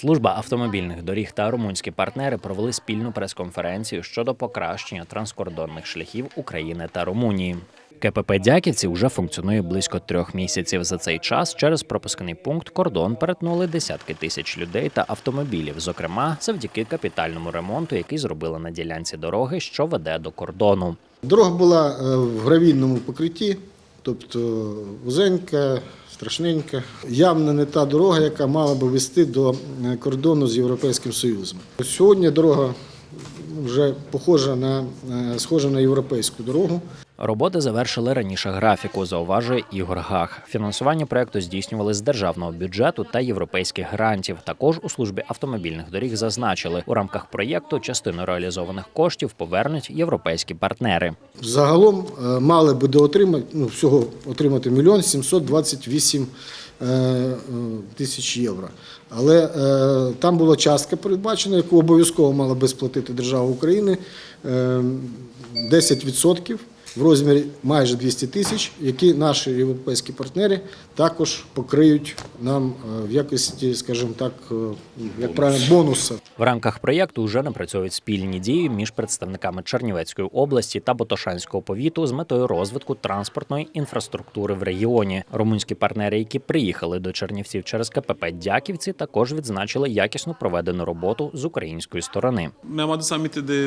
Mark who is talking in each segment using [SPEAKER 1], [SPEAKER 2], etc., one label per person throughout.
[SPEAKER 1] Служба автомобільних доріг та румунські партнери провели спільну прес-конференцію щодо покращення транскордонних шляхів України та Румунії. КПП Дяківці вже функціонує близько трьох місяців. За цей час через пропускний пункт кордон перетнули десятки тисяч людей та автомобілів, зокрема завдяки капітальному ремонту, який зробили на ділянці дороги, що веде до кордону.
[SPEAKER 2] Дорога була е, в гравійному покритті, тобто вузенька, страшненька. Явно не та дорога, яка мала би вести до е, кордону з Європейським Союзом. Сьогодні дорога вже похожа на е, схожа на європейську дорогу.
[SPEAKER 1] Роботи завершили раніше графіку, зауважує Ігор Гах. Фінансування проекту здійснювали з державного бюджету та європейських грантів. Також у службі автомобільних доріг зазначили, у рамках проєкту частину реалізованих коштів повернуть європейські партнери.
[SPEAKER 2] Загалом е, мали би доотримати ну, всього отримати мільйон 728 е, е, тисяч євро. Але е, там була частка передбачена, яку обов'язково мала би сплатити держава України е, 10% в розмірі майже 200 тисяч, які наші європейські партнери також покриють нам е, в якості, скажімо так, е, як правильно, бонуса.
[SPEAKER 1] В рамках проєкту вже напрацьовують спільні дії між представниками Чернівецької області та Ботошанського повіту з метою розвитку транспортної інфраструктури в регіоні. Румунські партнери, які приїхали до Чернівців через КПП Дяківці, також відзначили якісно проведену роботу з української сторони.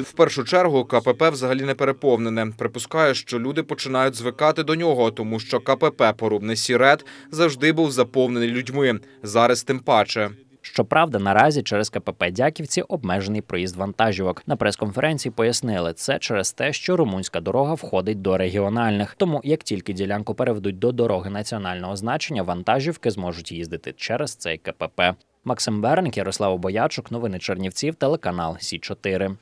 [SPEAKER 3] В першу чергу КПП взагалі не переповнене. Припускаю, що люди починають звикати до нього, тому що КПП Порубний Сірет завжди був заповнений людьми. Зараз тим паче.
[SPEAKER 1] Щоправда, наразі через КПП Дяківці обмежений проїзд вантажівок. На прес-конференції пояснили це через те, що румунська дорога входить до регіональних. Тому як тільки ділянку переведуть до дороги національного значення, вантажівки зможуть їздити через цей КПП. Максим Берник, Ярослав Боячук, новини Чернівців, телеканал Сі 4